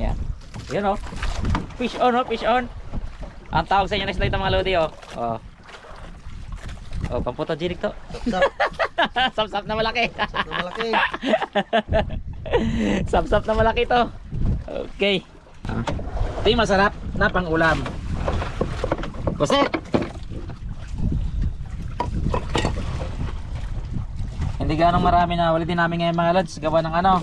Yan. Yan oh. Fish on oh, fish on. Ang tawag sa inyo na slide mga lodi oh. Oh. Oh, pampotogenic to. Sap, Sapsap na malaki. sap na malaki. Sapsap na malaki to. Okay. Ah. Ito yung masarap na pang ulam. Kusit! Hindi ganong marami na ulitin namin ngayon mga lads. Gawa ng ano.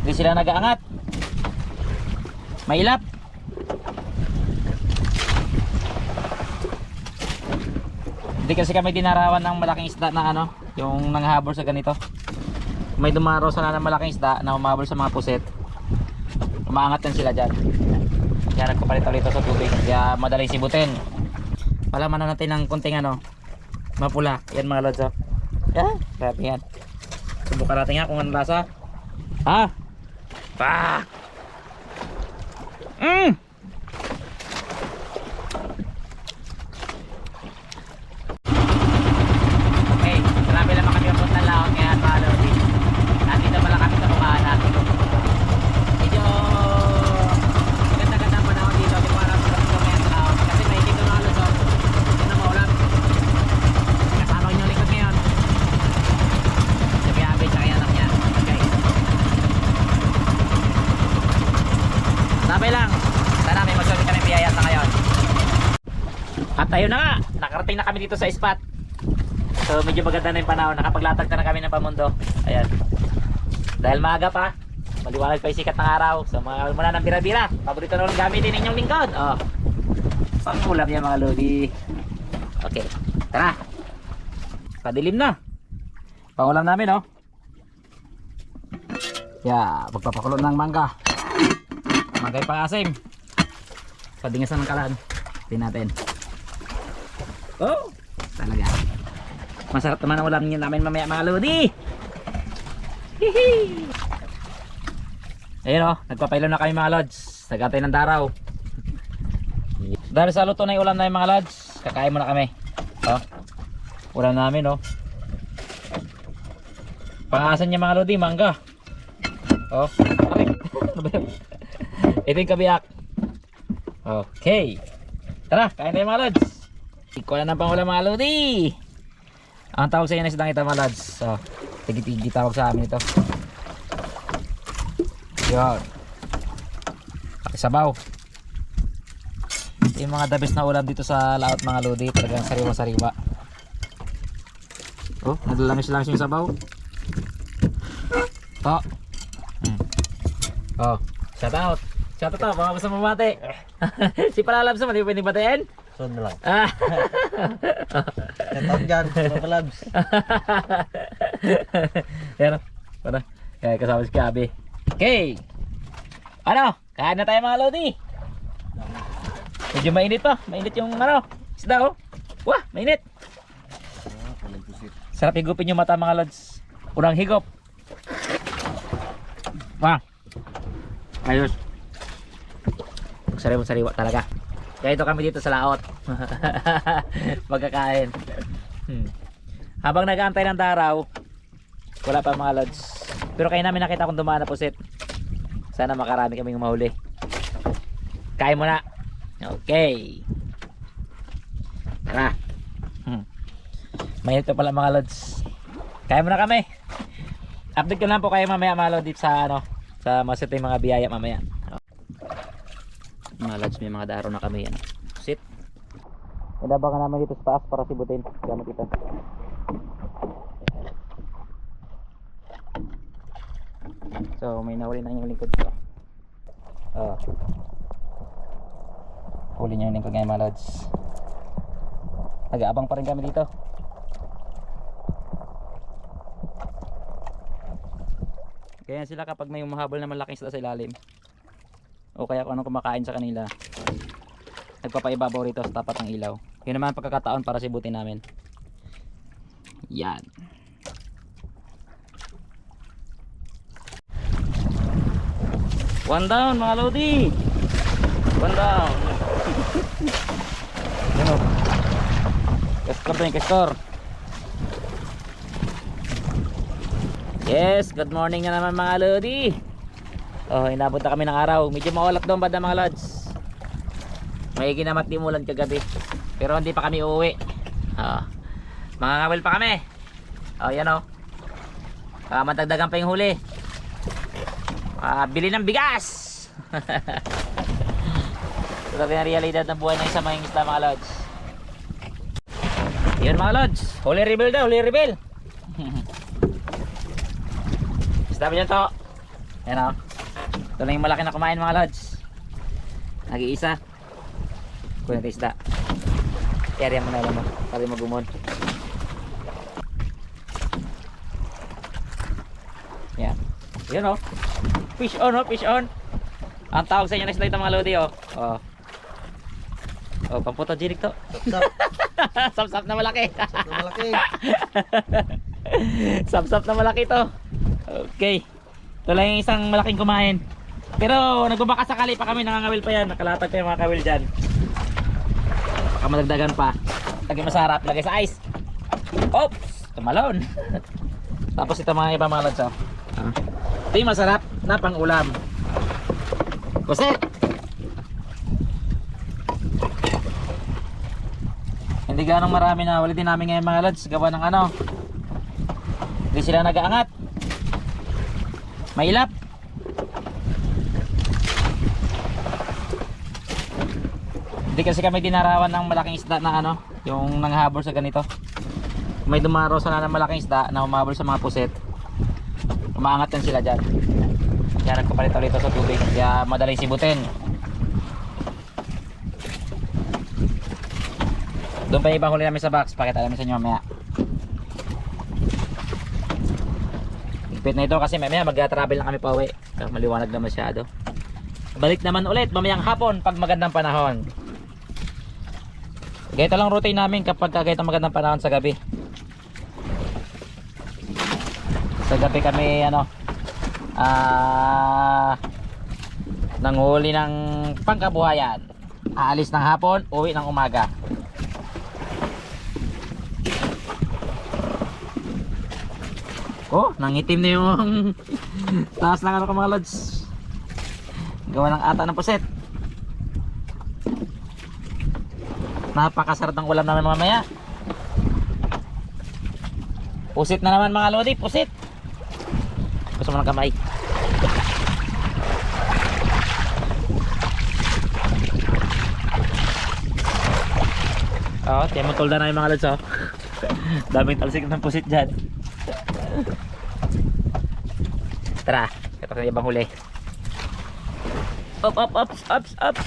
Hindi sila nag-aangat. Mailap. Hindi kasi kami dinarawan ng malaking isda na ano. Yung nanghabol sa ganito. May dumaro sana ng malaking isda na umabol sa mga puset. Umaangat din sila dyan. Kaya nagpapalit ulit sa tubig. Kaya madaling sibutin. Palaman na natin ng kunting ano. Mapula. Yan mga lods oh. Yan. Grabe yan. Subukan natin nga kung ano lasa. Ha? Pa! Mmm! Okay, marami naman kami ang punta laon kaya palo din. Nandito pala kami sa bukaan natin. Medyo ganda-ganda ang panahon dito. Di ko alam kung gusto mo yan sa laon. Kasi may ikip na lusot. Hindi na maulan. Kasama ko yung likod ngayon. Si Biabe tsaka yung anak niya. Okay. Sabi lang. Sana may magsabi kami biyaya sa ngayon. At ayun na nga. Nakarating na kami dito sa spot. So medyo maganda na yung panahon. Nakapaglatag na, na kami ng pamundo. Ayan. Dahil maaga pa, maliwanag pa yung sikat ng araw. So mga muna ng bira-bira. Paborito na ulang gamitin ninyong lingkod. Oh. Pangulam niya mga lodi. Okay. Tara. Padilim na. Pangulam namin oh. Yeah, pagpapakulo ng mangga. Mangga yung pangasim. Padingasan ng kalan. Tingnan natin. Oh, talaga. Masarap naman ang ulam niyo namin mamaya mga lodi. Hihi. Ayun oh, nagpapailaw na kami mga lods. Nagantay ng daraw. Dahil sa luto na yung ulam namin mga lods, kakain muna kami. Oh. Ulam namin oh. Pangasan niya mga lodi, mangga. Oh. Ito yung kabiyak. Okay. Tara, kain tayo mga lods. Ikaw na ng pangulam mga lodi. Ang tawag sa inyo na isdang ito mga lads. So, tigi-tigi tawag sa amin ito. Yun. Sabaw. Ito yung mga best na ulam dito sa laot mga lodi. Talagang sariwa-sariwa. Oh, nadalamis-lamis yung sabaw. To. Hmm. Oh, shout out. Shout out, mga gusto mamati. si Palalabs naman, di pwedeng batiin? So na lang. Ah. Shout out dyan, mga labs. Yan. Para. Kaya kasama si Kabi. Okay. Ano? Kain na tayo mga lodi. Medyo mainit pa. Mainit yung ano. Isda oh. Wah, mainit. Sarap higupin yung mata mga lods. Unang higop. Wah. Ayos. Sariwa-sariwa talaga. Kaya ito kami dito sa laot. Pagkakain. Hmm. Habang nag-aantay ng daraw, wala pa mga lods. Pero kayo namin nakita kung dumaan na pusit. Sana makarami kaming mahuli. Kain muna. Okay. Tara. Hmm. Mainit pa pala mga lods. Kain muna kami. Update ko lang po kayo mamaya mga lods sa ano, sa masit yung mga biyaya mamaya. Mga lods, may mga daro na kami yan. Sit. Ilabangan namin dito sa taas para sibutin. Gamit ito. So, may nahuli na yung lingkod ko. Oh. Huli niya yung lingkod ngayon mga lods. Nag-aabang pa rin kami dito. Kaya sila kapag may umahabol na malaking isda sa ilalim. O kaya kung anong kumakain sa kanila. Nagpapaibabaw rito sa tapat ng ilaw. Yun naman pagkakataon para sibutin namin. Yan. One down mga lodi. One down. Kastor to kastor. Yes, good morning na naman mga lodi. Oh, inabot na kami ng araw. Medyo maulat doon banda mga lods. May ginamat di mulan kagabi. Pero hindi pa kami uuwi. Ah. mga ngawil pa kami. Oh, yan oh. Ah, matagdagan pa yung huli. Ah, bili ng bigas. Ito talaga yung realidad ng buhay ng isang mga isla mga lods. Yun mga lods. Holy reveal daw, holy reveal. Mo dyan to. Yan o. Ito lang yung malaki na kumain mga lods. Nag-iisa. Kunin natin isda. Area mo na lang mo. Para magumon. Yan. Yun o. Fish on o, fish on. Ang tawag sa inyo na isla ito mga lodi o. Oh. Oh, pampotogenic to. Sap, Sapsap na malaki. sap na malaki. Sapsap na malaki to. Okay. Ito lang yung isang malaking kumain. Pero nagbabaka sakali pa kami, nangangawil pa yan. Nakalatag pa yung mga kawil dyan. Baka madagdagan pa. Lagay masarap, lagay sa ice. Oops! Tumalon. Tapos ito mga iba mga lads. oh. Ah. Ito yung masarap na pang ulam. Kusit! Hindi ganong marami na ulitin namin ngayon mga lads. Gawa ng ano. Hindi sila nag-aangat. Mailap. Hindi kasi kami dinarawan ng malaking isda na ano, yung nanghabol sa ganito. May dumaro sana ng malaking isda na humabol sa mga puset. Umaangat din sila dyan. Kaya nagpapalit ulit sa tubig. Kaya madaling sibutin. Doon pa ibang huli namin sa box. Pakita namin sa inyo mamaya. Higpit na ito kasi mamaya mag-travel na kami pa uwi. Maliwanag na masyado. Balik naman ulit mamayang hapon pag magandang panahon. Ganito lang routine namin kapag ganito magandang panahon sa gabi. Sa gabi kami ano ah nanghuli ng pangkabuhayan. Aalis ng hapon, uwi ng umaga. Oh, nangitim na yung taas ng ano mga lods. Gawa ng ata ng puset. Napakasarap ng ulam namin mamaya. Pusit na naman mga lodi, pusit. Gusto mo ng kamay. Oo, tiyan mo na yung mga lods oh. Daming talsik ng pusit dyan. Tara, ito na ibang huli. Up, up, up, ups, ups,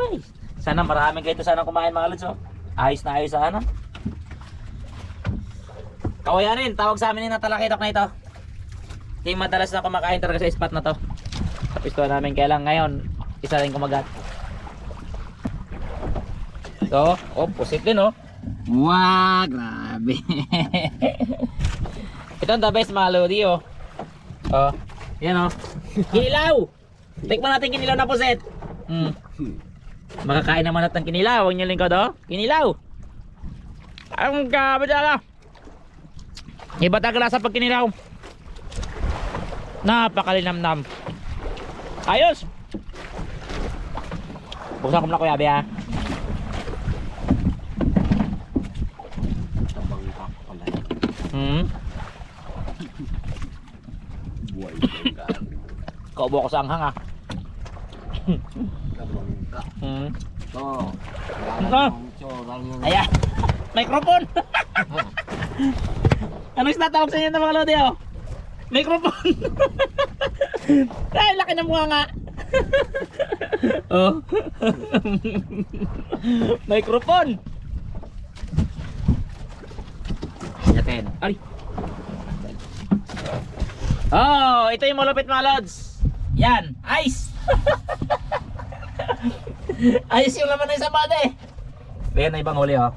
Uy, sana maraming kayo sana kumain mga lods oh. Ayos na ayos sana. Kawayanin, tawag sa amin yung natalakitok na ito. Yung madalas na kumakain talaga sa spot na to. Sa pisto namin kaya ngayon, isa rin kumagat. So, oh, pusit din oh. Wow, grabe. Ito ang the best mga lodi oh. Oh, yan oh. Kinilaw! Tikman natin kinilaw na puset. Hmm. Makakain naman natin kinilaw. Huwag niyo lingkod oh. Kinilaw. Ang gabi talaga. Iba talaga sa pag kinilaw. Napakalinamnam. Ayos! Buksan ko muna kuya Bea. Hmm. Buhay bangka. Kaubo ko sa anghang ah. Tabangka. Hmm. Tsura yun. Ayan. Microphone. ano yung tatawag sa inyo ng mga lodi oh? Microphone. Ay, laki ng mukha nga. oh. Microphone. Yatin. Ay. Oh, ito yung malupit mga lods. Yan, ice. Ayos yung laman ng sabada eh. Ayan na ibang huli oh.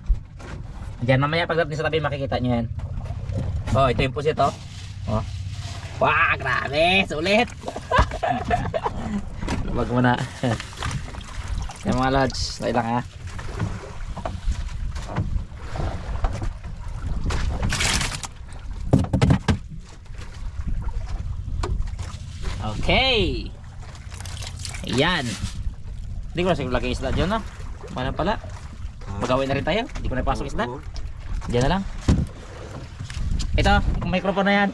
Diyan mamaya pagdating sa tabi makikita nyo yan. Oh, ito yung pusit oh. Oh. Wah, grabe, sulit. Wag mo na. Yan mga lods, tayo lang ha. Okay. Ayan. Hindi ko na siguro lagay isda dyan, no? Paano pala? Magawin na rin tayo. Hindi ko na ipasok isda. Diyan na lang. Ito, microphone na yan.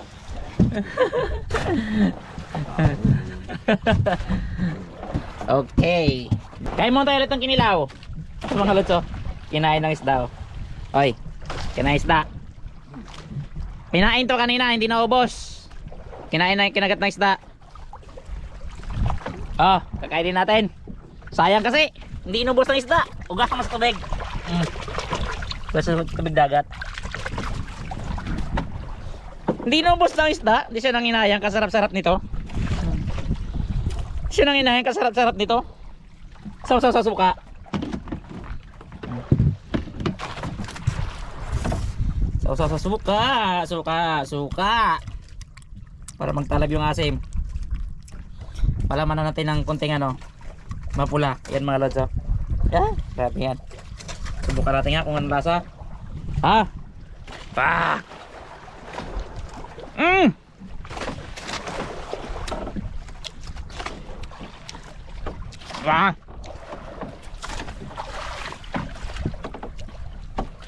okay. Kain mo tayo ulit ng kinilaw. Mga lutso. Kinain ng isda. oh. Oy, kinain isda. Pinain to kanina, hindi naubos. Kinain na kinagat ng isda. Oh, kakainin natin. Sayang kasi, hindi inubos ng isda. Ugas mo sa tubig. Mm. Ugas sa tubig dagat. Hindi inubos ng isda. Hindi siya nanginayang kasarap-sarap nito. Siya nanginayang kasarap-sarap nito. Saw-saw sa suka. Saw-saw sa suka. Suka, suka. Para magtalab yung asim. Palaman na natin ng konting ano. Mapula. Yan mga lods oh. Yan. Sarap yan. Subukan natin nga kung ano lasa. Ha? Pa! Mmm! Pa!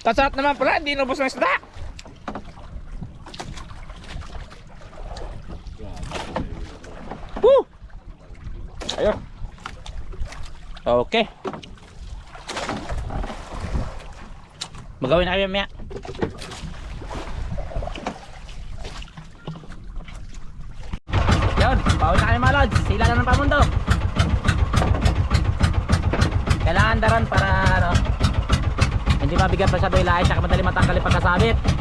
Kasarap naman pala, hindi nubos ng isda. Ayun. Okay. Magawin na kami mamaya. Yun, bawal na kami mga lods. Sila na ng pamundo. Kailangan daran para ano, hindi mabigat masyado ilahin tsaka madali matanggal yung pagkasabit.